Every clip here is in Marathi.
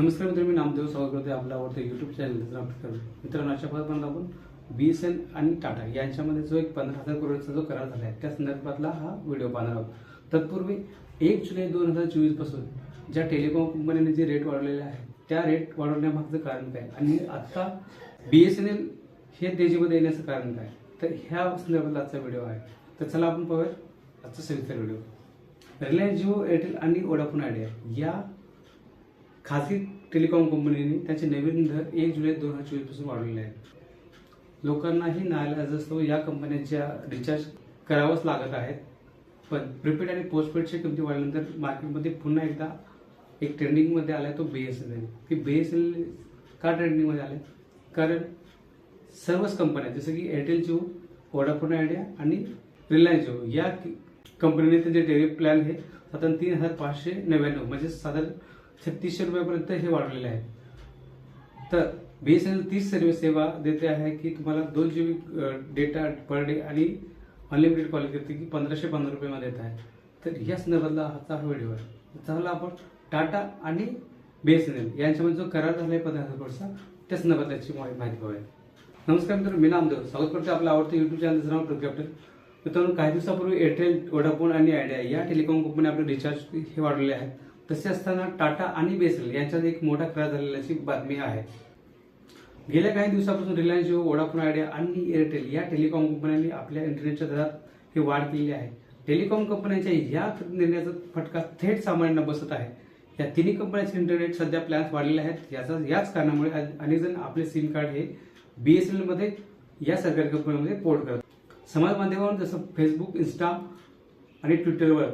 नमस्कार मित्र मी नामदेव स्वागत करते आपल्या आवडतं युट्यूब चॅनल मित्रांनो अशा पद्धतीने आपण बी एस एन आणि टाटा यांच्यामध्ये जो एक पंधरा हजार करोडचा जो करार झाला आहे त्या संदर्भातला हा व्हिडिओ पाहणार आहोत. तत्पूर्वी एक जुलै दोन हजार चोवीसपासून ज्या टेलिकॉम कंपनीने जे रेट वाढवलेले आहे त्या रेट वाढवण्यामागचं कारण काय? आणि आता बी एस एन एल हे तेजीमध्ये येण्याचं कारण काय? तर ह्या संदर्भातला आजचा व्हिडिओ आहे. तर चला आपण पाहूया आजचा सविस्तर व्हिडिओ रिलायन्स जिओ एअरटेल आणि वोडाफोन आयडिया या खाजगी टेलिकॉम कंपनीने त्याचे नवीन दर एक जुलै दोन हजार चोवीसपासून वाढवलेले आहेत. लोकांनाही नाईलाजास्तव या कंपन्यांच्या रिचार्ज करावंच लागत आहेत पण प्रिपेड आणि पोस्टपेडच्या किमती वाढल्यानंतर मार्केटमध्ये पुन्हा एकदा एक ट्रेंडिंगमध्ये आहे तो बी एस एन एल की बी एस एन एल का ट्रेंडिंगमध्ये आले कारण सर्वच कंपन्या जसं की एअरटेल जिओ वोडाफोन आयडिया आणि रिलायन्स जिओ या कंपनीने त्यांचे टेरिफ प्लॅन हे साधारण तीन हजार पाचशे नव्याण्णव म्हणजे साधारण छत्तीसशे रुपयापर्यंत हे वाढलेले आहे तर बी एस एन एल तीच सर्व सेवा देते आहे की तुम्हाला दोन G B data per day आणि अनलिमिटेड कॉल करते की पंधराशे पंधरा रुपयामध्ये येत आहे. तर या संदर्भातला हाचा हा व्हिडिओ आहे. चांगला आपण टाटा आणि बी एस एन एल यांच्यामध्ये जो करार झाला आहे पंधरा हजार त्या संदर्भातल्याची माहिती माहिती पाहूया. नमस्कार मित्र मी नामदेव. स्वागत करतो आपलं आवडतं युट्यूब चॅनल नाव ट्रू कॅप्टन मित्रांनो काही दिवसापूर्वी एअरटेल वोडाफोन आणि आयडिया या टेलिकॉम कंपनी आपले रिचार्ज हे वाढलेले आहेत. तसे असताना टाटा आणि बेसल यांच्यात एक मोठा करार झालेल्याची बातमी आहे. गेल्या काही दिवसापासून रिलायन्स जिओ वोडाफोन आयडिया आणि एअरटेल या टेलिकॉम कंपन्यांनी आपल्या इंटरनेटच्या दरात ही वाढ केलेली आहे. टेलिकॉम कंपन्यांच्या या निर्णयाचा फटका थेट सामान्यांना बसत आहे. या तिन्ही कंपन्यांचे इंटरनेट सध्या प्लॅन्स वाढलेले आहेत. याचा याच कारणामुळे अनेक जण आपले सिम कार्ड हे बी एस एनमध्ये या सरकारी कंपन्यांमध्ये पोर्ट करतात. समाज माध्यमावर जसं फेसबुक इन्स्टा आणि ट्विटरवर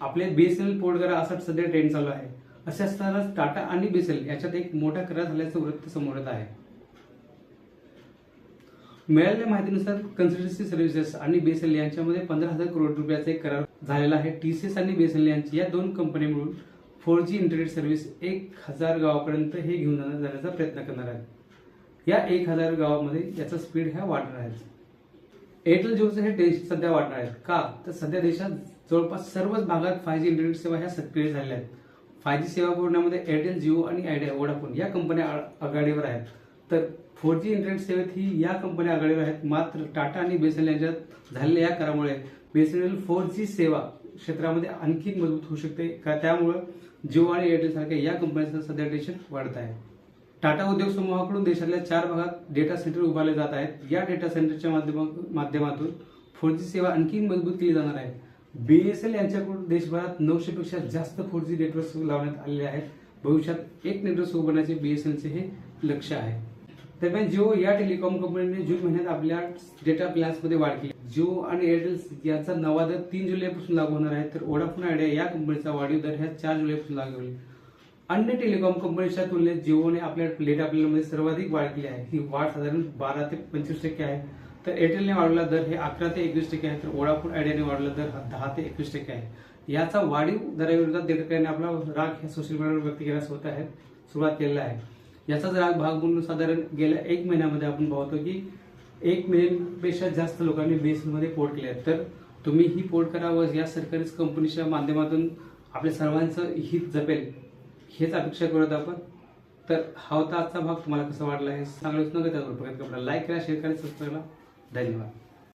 आपले बीएसएनएल पोर्ट करा असा सध्या ट्रेंड चालू आहे. असे असताना टाटा आणि बीएसएल याच्यात एक मोठा करार झाल्याचं वृत्त समोर येत आहे. मिळालेल्या माहितीनुसार कन्सल्टन्सी सर्व्हिसेस आणि बीएसएल यांच्यामध्ये पंधरा हजार करोड रुपयाचा एक करार झालेला आहे. टीसीएस आणि बीएसएल यांची या दोन कंपनी मिळून फोर जी इंटरनेट सर्व्हिस एक हजार गावापर्यंत हे घेऊन जाण्याचा प्रयत्न करणार आहे या एक हजार गावामध्ये याचा स्पीड ह्या वाढणार आहे. एअरटेल जिओचं हे टेन्शन सध्या वाढणार आहे. का? तर सध्या देशात जवळपास सर्वच भागात फाय जी इंटरनेट सेवा ह्या सक्रिय झालेल्या आहेत. फाय जी सेवा पुरवण्यामध्ये एअरटेल जिओ आणि आयडिया वोडाफोन या कंपन्या आ- आघाडीवर आहेत. तर फोर जी इंटरनेट सेवेत ही या कंपन्या आघाडीवर आहेत. मात्र टाटा आणि बीएसएनएल यांच्यात झालेल्या या करामुळे बीएसएनएल फोर जी सेवा क्षेत्रामध्ये आणखी मजबूत होऊ शकते. का त्यामुळं जिओ आणि एअरटेल सारख्या या कंपन्यांचं सध्या टेन्शन वाढत आहे. टाटा उद्योग समूहाकडून देशातल्या चार भागात डेटा सेंटर उभारले जात आहेत. या डेटा सेंटरच्या माध्यमा- माध्यमातून फोर जी सेवा आणखी मजबूत केली जाणार आहे. बीएसएल यांच्याकडून देशभरात नऊशे पेक्षा जास्त फोर जी नेटवर्क लावण्यात आलेले आहेत. भविष्यात एक नेटवर्क सुरू करण्याचे बीएसएलचे हे लक्ष्य आहे. दरम्यान जिओ या टेलिकॉम कंपनीने जून महिन्यात आपल्या डेटा प्लॅन्समध्ये वाढ केली. जिओ आणि एअरटेल याचा नवा दर तीन जुलैपासून लागू होणार आहे. तर वोडाफोन आयडिया या कंपनीचा वाढीव दर ह्या चार जुलैपासून लागू होईल. अन्य टेलिकॉम कंपनीच्या तुलनेत जिओने आपल्या डेटा प्लॅनमध्ये सर्वाधिक वाढ केली आहे. ही वाढ साधारण बारा ते पंचवीस टक्के आहे. तर एअरटेलने वाढवला दर हे अकरा ते एकवीस टक्के आहे. तर वोडाफोन आयडियाने वाढवला दर हा दहा ते एकवीस टक्के आहे. याचा वाढीव दराविरोधात देठकाने आपला राग हे सोशल मीडियावर व्यक्त केल्यास होत आहे सुरुवात केलेला आहे. याचाच राग भाग म्हणून साधारण गेल्या एक महिन्यामध्ये आपण पाहतो की एक मिलियनपेक्षा जास्त लोकांनी बेसमध्ये पोर्ट केले आहेत. तर तुम्ही ही पोर्ट करावं या सरकारी कंपनीच्या माध्यमातून आपल्या सर्वांचं हित जपेल हेच अपेक्षा करत आपण. तर हा होता आजचा भाग. तुम्हाला कसा वाटला हे सांगायचं नका. त्यावर लाईक करा शेअर करा सबस्क्राईब करा. धन्यवाद